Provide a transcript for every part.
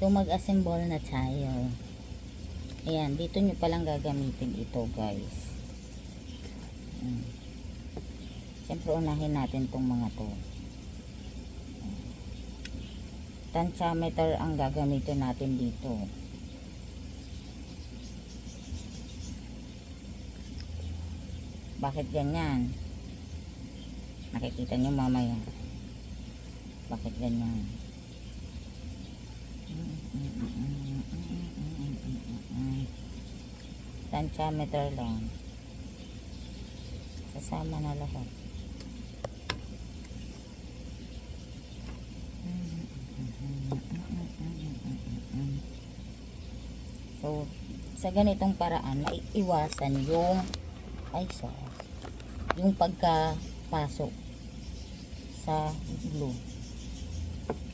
So, mag-assemble na tayo. Ayan, dito nyo palang gagamitin ito, guys. Mm. Siyempre, unahin natin tong mga to. Tensiometer ang gagamitin natin dito. Bakit ganyan? Nakikita nyo mamaya. Bakit ganyan? Tensiometer lang. Sasama na lahat. So, sa ganitong paraan, maiiwasan yung ay sus, yung pagkapasok sa glue.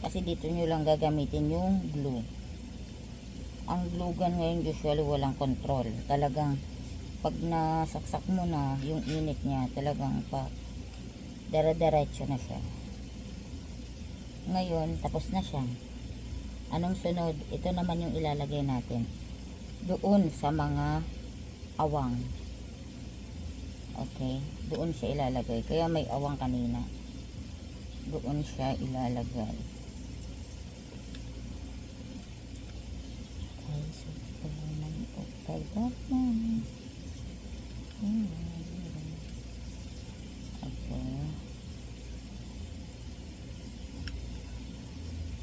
Kasi dito nyo lang gagamitin yung glue. Ang glue gun ngayon usually walang control. Talagang pag nasaksak mo na yung init niya, talagang pa dere-derecho na siya. Ngayon, tapos na siya. Anong sunod? Ito naman yung ilalagay natin. Doon sa mga awang. Okay? Doon siya ilalagay. Kaya may awang kanina. Doon siya ilalagay.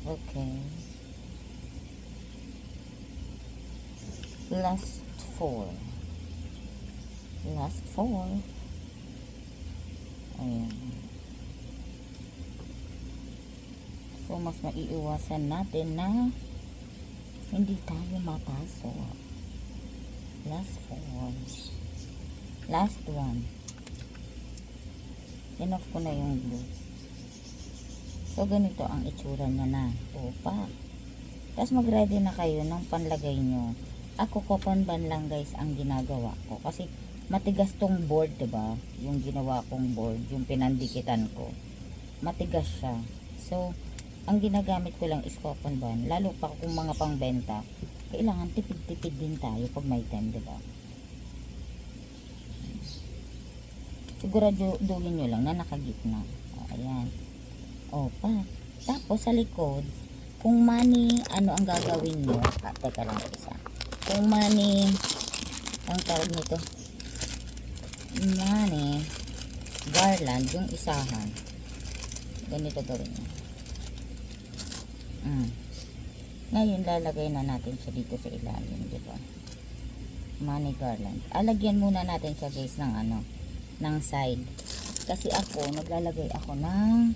Okay. Last four. Last four. Ayan. So, mas maiiwasan natin na hindi tayo mapasok. Last four. Last one. Enough ko na yung glue. So, ganito ang itsura niya na. Opa. Tapos, mag-ready na kayo ng panlagay nyo. Ako, kopanban lang guys ang ginagawa ko. Kasi, matigas tong board, ba? Yung ginawa kong board, yung pinandikitan ko. Matigas siya. So, ang ginagamit ko lang is coupon band. Lalo pa kung mga pangbenta, kailangan tipid-tipid din tayo pag may time, 'di ba? Siguraduhin nyo lang na nakagitna. O, ayan. O. Tapos, sa likod, kung mani, ano ang gagawin nyo? Ah, teka lang isa. Kung mani, ang tawag nito, mani, garland, yung isahan. Ganito gawin nyo. Mm. Ngayon, lalagay na natin siya dito sa ilalim, di ba? Money garland. Alagyan muna natin siya guys ng ano, ng side. Kasi ako, naglalagay ako ng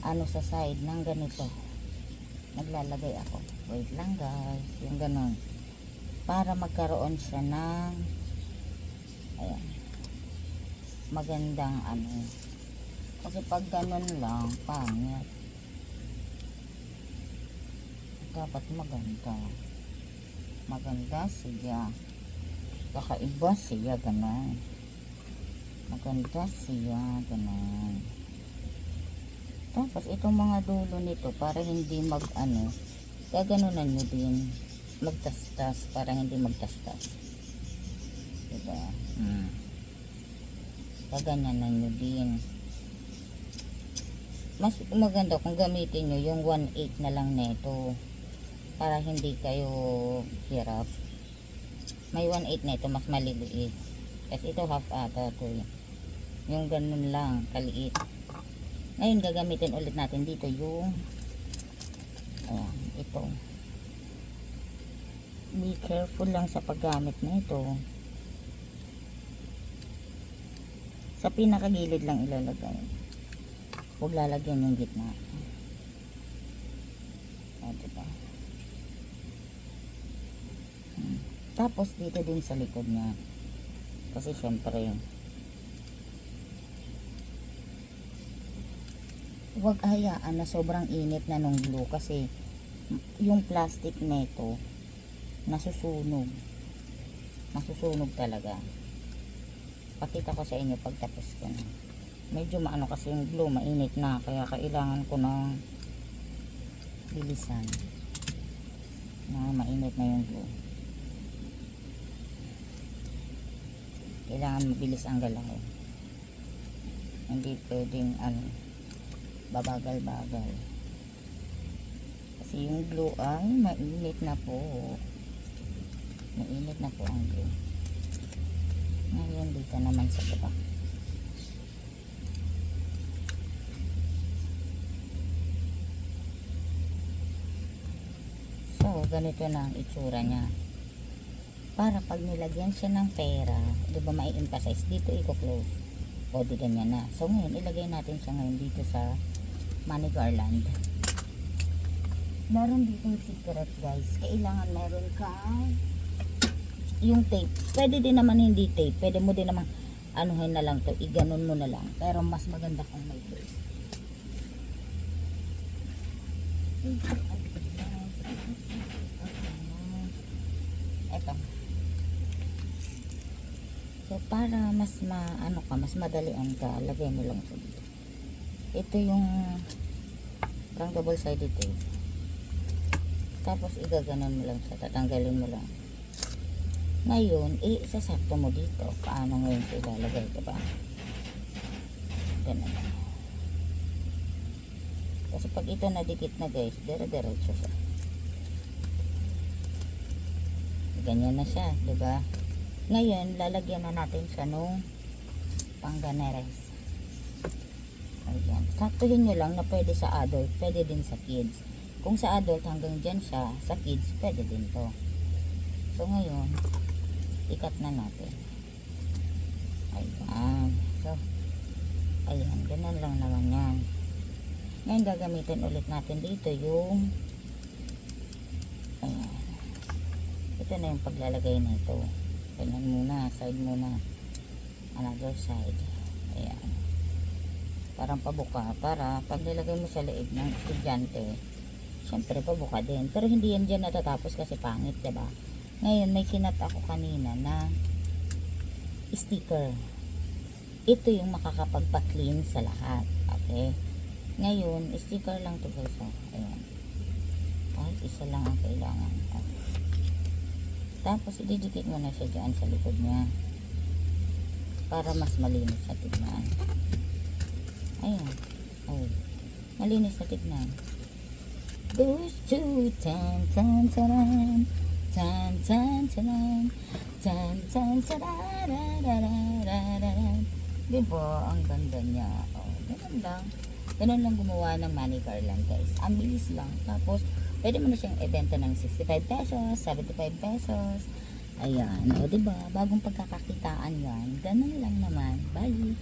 ano sa side ng ganito. Naglalagay ako. Wait lang guys, yung ganon. Para magkaroon siya ng ayan, magandang ano. Kasi pag ganon lang, pangit dapat maganda. Maganda siya. Kakaiba siya ganun. Maganda siya ganun. Tapos itong mga dulo nito para hindi mag ano gaganunan nyo din. Magtastas para hindi magtastas. Diba? Hmm. gaganyanan nyo din. Mas maganda kung gamitin nyo yung 1.8 na lang neto para hindi kayo hirap. May 1.8 na ito mas maliliit. Kasi ito half ata to eh. yung ganun lang kaliit. Ngayon gagamitin ulit natin dito yung ayan, ito. Be careful lang sa paggamit na ito. Sa pinakagilid lang ilalagay. Huwag lalagyan yung gitna. O diba Hmm. Tapos dito din sa likod niya. Kasi syempre huwag hayaan na sobrang init na nung glue kasi yung plastic nito nasusunog. Nasusunog talaga. Pakita ko sa inyo pagtapos ko na. Medyo maano kasi yung glue mainit na kaya kailangan ko ng bilisan. Na mainit na yung glue. Kailangan mabilis ang galaw. Hindi pwedeng ano, babagal-bagal. Kasi yung glue ay mainit na po. Mainit na po ang glue. Ngayon dito naman sa baba. So, ganito na ang itsura niya. Para pag nilagyan siya ng pera, di ba mai-emphasize, dito i-close. O di ganyan na. So, ngayon, ilagay natin siya ngayon dito sa money garland. Meron dito secret guys. Kailangan meron kang yung tape. Pwede din naman hindi tape. Pwede mo din naman anuhin na lang to. Iganon mo na lang. Pero mas maganda kung may tape. Ito. So, para mas ma, ano ka, mas madalian ka, lagay mo lang ito dito. Ito yung parang double sided tape. Tapos, igaganon mo lang siya, tatanggalin mo lang. Ngayon, eh, sasakto mo dito. Paano ngayon ito ilalagay, diba? Ganun. Kasi pag ito nadikit na guys, dire-diretso siya. Ganyan na siya, di ba? Ngayon, lalagyan na natin siya nung pangganeres. Ayan. Saktuhin nyo lang na pwede sa adult, pwede din sa kids. Kung sa adult hanggang dyan siya, sa kids, pwede din to. So, ngayon, ikat na natin. Ayan. So, ayan. Ganun lang naman yan. Ngayon, gagamitin ulit natin dito yung ayan. Ito na yung paglalagay na ito. Ganyan muna, side muna. Another side. Ayan. Parang pabuka. Para pag nilagay mo sa leeg ng estudyante, syempre pabuka din. Pero hindi yan dyan natatapos kasi pangit, ba? Ngayon, may kinat ako kanina na sticker. Ito yung makakapagpa-clean sa lahat. Okay? Ngayon, sticker lang to guys. Oh. Ayan. Kahit isa lang ang kailangan. Oh. Tapos, ididikit mo na siya dyan sa likod niya. Para mas malinis sa tignan. Ayan. Oh. Malinis sa tignan. Those two, tan, tan, tan, tan, tan, tan, tan, tan, tan, Diba? Ang ganda niya. Oh, ganun lang. Ganun lang gumawa ng money garland guys. Bilis lang. Tapos, pwede mo na siyang ibenta ng 65 pesos, 75 pesos. Ayan. O, diba? Bagong pagkakakitaan yan. Ganun lang naman. Bye!